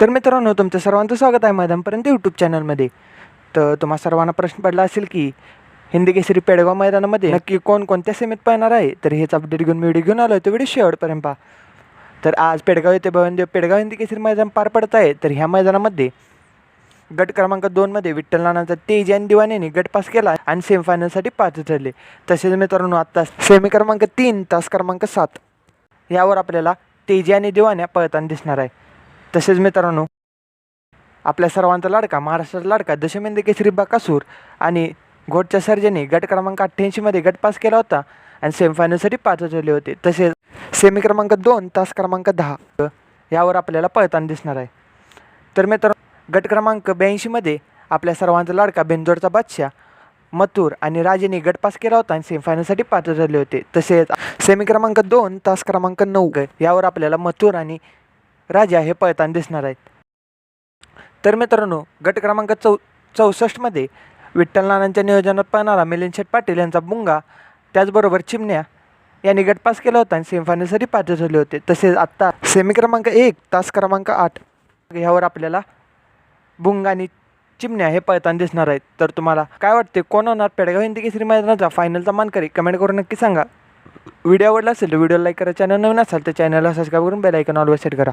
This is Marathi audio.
तर मित्रांनो तुमचं सर्वांचं स्वागत आहे मैदानपर्यंत यूट्यूब चॅनलमध्ये तर तुम्हा सर्वांना प्रश्न पडला असेल की हिंदी केसरी पेडगाव मैदानामध्ये नक्की कोण कोणत्या सीमेत पाहणार आहे? तर हेच अपडेट घेऊन व्हिडिओ घेऊन आलो तो व्हिडिओ शेवटपर्यंत पहा. तर आज पेडगाव येथे भवनदेव पेडगाव हिंदी केसरी मैदान पार पडत आहे. तर ह्या मैदानामध्ये गट क्रमांक दोनमध्ये विठ्ठल नानाचा तेज आणि दिवानेने गट पास केला आणि सेमीफायनलसाठी पात्र ठरले. तसेच मित्रांनो आत्ता सेमी क्रमांक तीन तास क्रमांक सात. यावर आपल्याला तेजी आणि दिवाण्या पळताना दिसणार आहे. तसेच मित्रांनो आपल्या सर्वांचा लाडका महाराष्ट्राचा लाडका दशमेंद केसरी बाकासूर आणि घोटच्या सर्जनी गट क्रमांक अठ्ठ्याऐंशीमध्ये गट पास केला होता आणि सेमीफायनलसाठी पात्र ठरले होते. तसेच सेमी क्रमांक दोन तास क्रमांक दहा यावर आपल्याला पळताना दिसणार आहे. तर मित्रांनो गट क्रमांक ब्याऐंशीमध्ये आपल्या सर्वांचा लाडका बेंजोडचा बादशाह मथुर आणि राजेने गट पास केला होता आणि सेमीफायनलसाठी पात्र ठरले होते. तसेच सेमी क्रमांक दोन तास क्रमांक नऊ यावर आपल्याला मथुर आणि राजा हे पळताना दिसणार आहेत. तर मित्रांनो गट क्रमांक चौ चौसष्टमध्ये विठ्ठल नानांच्या नियोजनात पाहणारा मिलिंद शेठ पाटील यांचा बुंगा त्याचबरोबर चिमण्या यांनी गटपास केला होता आणि सेमीफायनलसाठी पात्र झाले होते. तसेच आत्ता सेमी क्रमांक एक तास क्रमांक आठ ह्यावर आपल्याला बुंगा आणि चिमण्या हे पळताना दिसणार आहेत. तर तुम्हाला काय वाटते कोण होणार? पेडगाव हिंदी केसरी मैदानाचा फायनलचा मानकरी कमेंट करून नक्की सांगा. व्हिडिओ आवडला असेल तर व्हिडिओ लाईक करा चॅनल नवीन असाल तर चॅनलला सबस्क्राईब करून बेल ऐकन ऑलवेज सेट करा.